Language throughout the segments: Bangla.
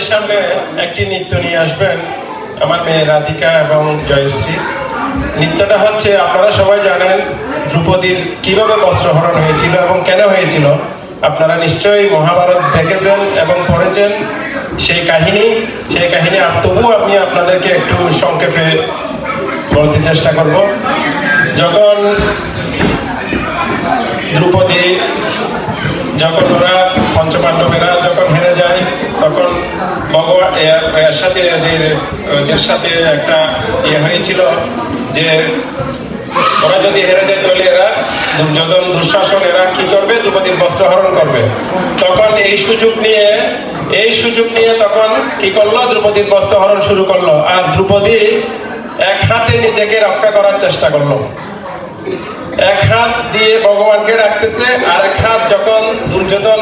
সামনে একটি নৃত্য নিয়ে আসবেন। আমার মেয়ে রাধিকা এবং জয়শ্রী। নৃত্যটা হচ্ছে, আপনারা সবাই জানেন দ্রৌপদীর কীভাবে বস্ত্রহরণ হয়েছিল এবং কেন হয়েছিল। আপনারা নিশ্চয়ই মহাভারত দেখেছেন এবং পড়েছেন সেই কাহিনী। সেই কাহিনী তবুও আমি আপনাদেরকে একটু সংক্ষেপে বলতে চেষ্টা করব। যখন দ্রৌপদী যখন ওরা এর সাথে এদের সাথে একটা ইয়ে হয়েছিল যে ওরা যদি হেরে যায় তাহলে এরা দুর্যোধন দুঃশাসন, এরা কি করবে? বস্ত্র হরণ করবে। তখন এই সুযোগ নিয়ে, এই সুযোগ নিয়ে তখন কি করল? দ্রৌপদীর বস্ত্র হরণ শুরু করল। আর দ্রৌপদী এক হাতে নিজেকে রক্ষা করার চেষ্টা করল। এক হাত দিয়ে ভগবানকে ডাকতেছে আর এক হাত যখন দুর্যোধন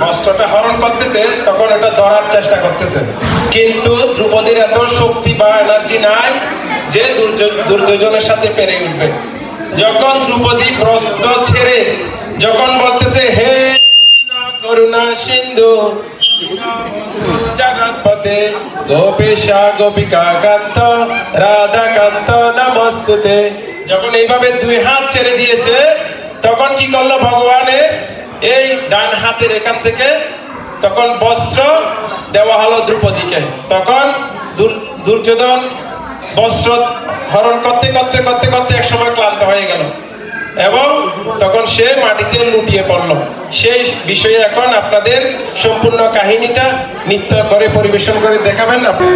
ওই বস্ত্রটা হরণ করতেছে, তখন ওটা ধরার চেষ্টা করতেছে। কিন্তু দ্রৌপদীর এত শক্তি বা এনার্জি নাই যে দুর্য- দুর্যোধনের সাথে পেরে উঠবে। যখন দ্রৌপদী প্রস্ত ছেড়ে যখন বলতেছে, হে করুণা সিন্ধু জগৎপতে গোপেশা গোপিকা কান্ত, রাধা কান্ত নমস্তুতে। যখন এইভাবে দুই হাত ছেড়ে দিয়েছে, তখন কি করল ভগবানে এই ডান হাতের এখান থেকে তখন বস্ত্র দেওয়া হলো দ্রৌপদীকে তখন দুর্যোধন বস্ত্র হরণ করতে করতে করতে করতে এক সময় ক্লান্ত হয়ে গেল। এবং তখন সে মাটিতে লুটিয়ে পড়ল। সেই বিষয়ে এখন আপনাদের সম্পূর্ণ কাহিনীটা নৃত্য করে পরিবেশন করে দেখাবেন। আপনি